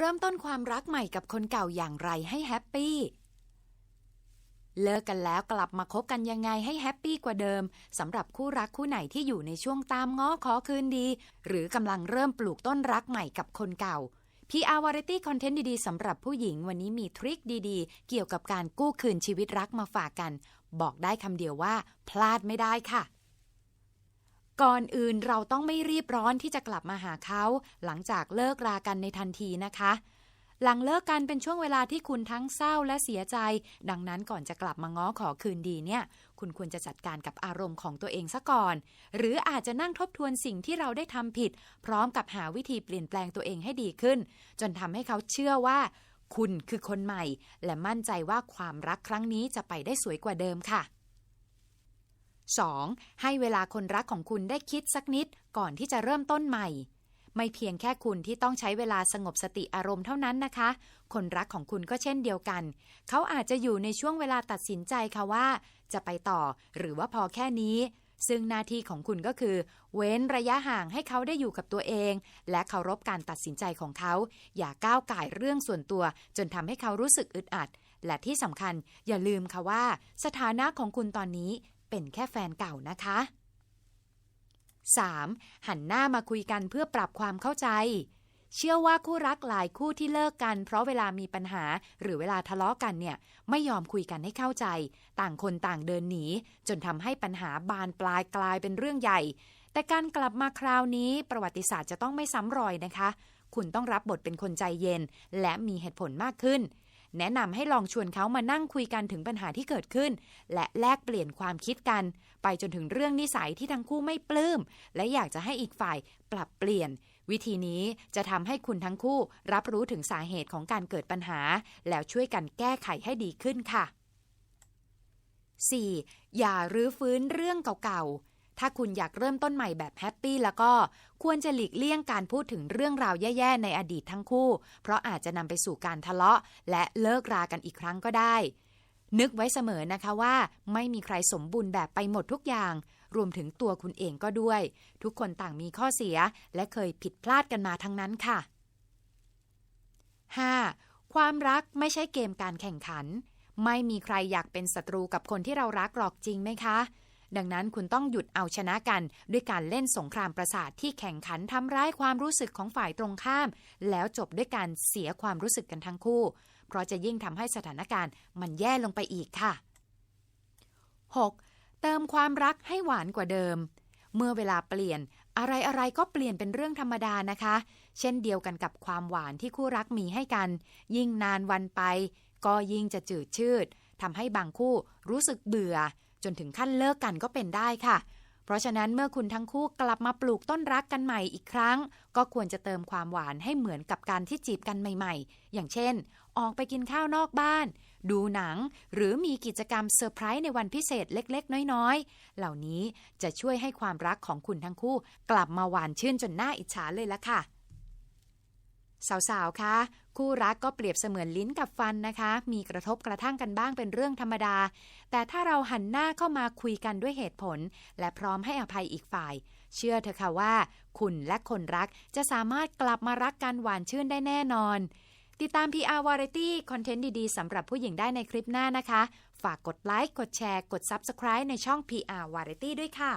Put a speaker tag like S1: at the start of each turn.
S1: เริ่มต้นความรักใหม่กับคนเก่าอย่างไรให้แฮปปี้ เลิกกันแล้วกลับมาคบกันยังไงให้แฮปปี้กว่าเดิมสำหรับคู่รักคู่ไหนที่อยู่ในช่วงตามง้อขอคืนดี หรือกำลังเริ่มปลูกต้นรักใหม่กับคนเก่า PR Variety Content ดีๆสำหรับผู้หญิงวันนี้มีทริคดีๆ เกี่ยวกับการกู้คืนชีวิตรักมาฝากกัน บอกได้คำเดียวว่า พลาดไม่ได้ค่ะ ก่อนอื่นเราต้องไม่รีบร้อนที่จะกลับมาหาเขา หลังจากเลิกรากันในทันทีนะคะ หลังเลิกกันเป็นช่วงเวลาที่คุณทั้งเศร้าและเสียใจ ดังนั้นก่อนจะกลับมาง้อขอคืนดีเนี่ย คุณควรจะจัดการกับอารมณ์ของตัวเองซะก่อน หรืออาจจะนั่งทบทวนสิ่งที่เราได้ทำผิด พร้อมกับหาวิธีเปลี่ยนแปลงตัวเองให้ดีขึ้น จนทำให้เขาเชื่อว่า คุณคือคนใหม่ และมั่นใจว่าความรักครั้งนี้จะไปได้สวยกว่าเดิมค่ะ 2. ให้เวลาคนรักของคุณได้คิดสักนิดก่อนที่จะเริ่มต้นใหม่ ไม่เพียงแค่คุณที่ต้องใช้เวลาสงบสติอารมณ์เท่านั้นนะคะ คนรักของคุณก็เช่นเดียวกัน เขาอาจจะอยู่ในช่วงเวลาตัดสินใจค่ะว่า จะไปต่อหรือว่าพอแค่นี้ ซึ่งหน้าที่ของคุณก็คือ เว้นระยะห่างให้เขาได้อยู่กับตัวเอง และเคารพการตัดสินใจของเขา อย่าก้าวก่ายเรื่องส่วนตัว จนทำให้เขารู้สึกอึดอัดและที่สำคัญอย่าลืมค่ะว่า สถานะของคุณตอนนี้ เป็นแค่แฟนเก่านะคะ 3. หันหน้ามาคุยกันเพื่อปรับความเข้าใจ เชื่อว่าคู่รักหลายคู่ที่เลิกกัน เพราะเวลามีปัญหาหรือเวลาทะเลาะกันเนี่ยไม่ยอมคุยกันให้เข้าใจ ต่างคนต่างเดินหนี จนทำให้ปัญหาบานปลายกลายเป็นเรื่องใหญ่ แต่การกลับมาคราวนี้ประวัติศาสตร์จะต้องไม่ซ้ำรอยนะคะ คุณต้องรับบทเป็นคนใจเย็น และมีเหตุผลมากขึ้น แนะนำให้ลองชวนเขามานั่งคุยกันถึงปัญหาที่เกิดขึ้น และแลกเปลี่ยนความคิดกัน ไปจนถึงเรื่องนิสัยที่ทั้งคู่ไม่ปลื้ม และอยากจะให้อีกฝ่ายปรับเปลี่ยน วิธีนี้จะทำให้คุณทั้งคู่ รับรู้ถึงสาเหตุของการเกิดปัญหา แล้วช่วยกันแก้ไขให้ดีขึ้นค่ะ 4. อย่ารื้อฟื้นเรื่องเก่าๆ ถ้าคุณอยากเริ่มต้นใหม่แบบแฮปปี้แล้วก็ควรจะหลีกเลี่ยงการพูดถึงเรื่องราวแย่ๆในอดีตทั้งคู่ เพราะอาจจะนำไปสู่การทะเลาะ และเลิกรากันอีกครั้งก็ได้ นึกไว้เสมอนะคะว่า ไม่มีใครสมบูรณ์แบบไปหมดทุกอย่าง รวมถึงตัวคุณเองก็ด้วย ทุกคนต่างมีข้อเสีย และเคยผิดพลาดกันมาทั้งนั้นค่ะ 5. ความรักไม่ใช่เกมการแข่งขัน ไม่มีใครอยากเป็นศัตรูกับคนที่เรารักหรอกจริงไหมคะ ดังนั้นคุณต้องหยุดเอาชนะกัน ด้วยการเล่นสงครามประสาทที่แข่งขันทำร้ายความรู้สึกของฝ่ายตรงข้าม แล้วจบด้วยการเสียความรู้สึกกันทั้งคู่ เพราะจะยิ่งทำให้สถานการณ์มันแย่ลงไปอีกค่ะ 6. เติมความรักให้หวานกว่าเดิม เมื่อเวลาเปลี่ยนอะไรอะไรก็เปลี่ยนเป็นเรื่องธรรมดานะคะ เช่นเดียวกันกับความหวานที่คู่รักมีให้กัน ยิ่งนานวันไป ก็ยิ่งจะจืดชืดทำให้บางคู่รู้สึกเบื่อ จนถึงขั้นเลิกกันก็เป็นได้ค่ะ เพราะฉะนั้นเมื่อคุณทั้งคู่กลับมาปลูกต้นรักกันใหม่อีกครั้ง ก็ควรจะเติมความหวานให้เหมือนกับการที่จีบกันใหม่ๆ อย่างเช่น ออกไปกินข้าวนอกบ้าน ดูหนัง หรือมีกิจกรรมเซอร์ไพรส์ในวันพิเศษเล็กๆ น้อยๆ เหล่านี้จะช่วยให้ความรักของคุณทั้งคู่ กลับมาหวานชื่นจนน่าอิจฉาเลยละค่ะ สาวๆ คะ คู่รักก็เปรียบเสมือนลิ้นกับฟันนะคะ มีกระทบกระทั่งกันบ้างเป็นเรื่องธรรมดา แต่ถ้าเราหันหน้าเข้ามาคุยกันด้วยเหตุผล และพร้อมให้อภัยอีกฝ่าย เชื่อเถอะค่ะว่า คุณและคนรักจะสามารถกลับมารักกันหวานชื่นได้แน่นอน ติดตาม PR Variety คอนเทนต์ดี ๆ สำหรับผู้หญิงได้ในคลิปหน้านะคะ ฝากกดไลค์ กดแชร์ กด Subscribe ในช่อง PR Variety ด้วยค่ะ